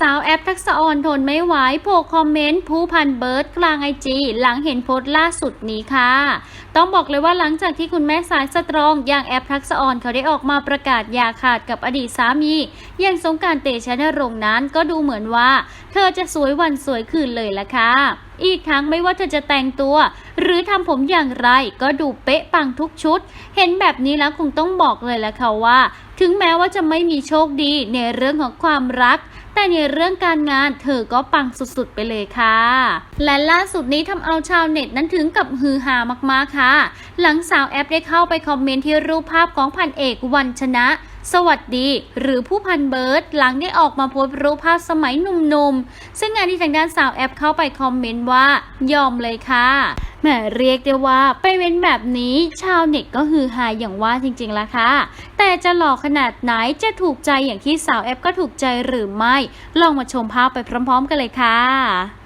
สาวแอปทักษะออนทนไม่ไหวโผล่คอมเมนต์ผู้พันเบิร์ดกลางไอจีหลังเห็นโพสต์ล่าสุดนี้ค่ะ ต้องบอกเลยว่าหลังจากที่คุณแม่สายสตรอง อย่างแอปทักษะออนเขาได้ออกมาประกาศอย่าขาดกับอดีตสามี อย่างสงการเตชะนรงนั้นก็ดูเหมือนว่า เธอจะสวยวันสวยคืนเลยละค่ะอีกทั้งไม่ว่าเธอจะแต่งตัว หรือทำผมอย่างไรก็ดูเป๊ะปังทุกชุด เห็นแบบนี้แล้วคงต้องบอกเลยละค่ะว่า ถึงแม้ว่าจะไม่มีโชคดีในเรื่องของความรัก แต่ในเรื่องการงานเธอก็ปังสุดๆไปเลยค่ะ และล่าสุดนี้ทำเอาชาวเน็ตนั้นถึงกับฮือฮามากๆค่ะ หลังสาวแอปได้เข้าไปคอมเมนต์ที่รูปภาพของพันเอกวันชนะสวัสดี หรือผู้พันเบิร์ดหลังได้ออกมาโพสต์รูปภาพสมัยหนุ่มๆ ซึ่งงานที่ทางด้านสาวแอปเข้าไปคอมเมนต์ว่า ยอมเลยค่ะ แหมเรียกได้ว่าไปเว้นแบบนี้ชาวเน็ตก็ฮือฮาอย่างว่าจริงๆละค่ะ แต่จะหล่อขนาดไหนจะถูกใจอย่างที่สาวแอปก็ถูกใจหรือไม่ ลองมาชมภาพไปพร้อม ๆ กันเลยค่ะ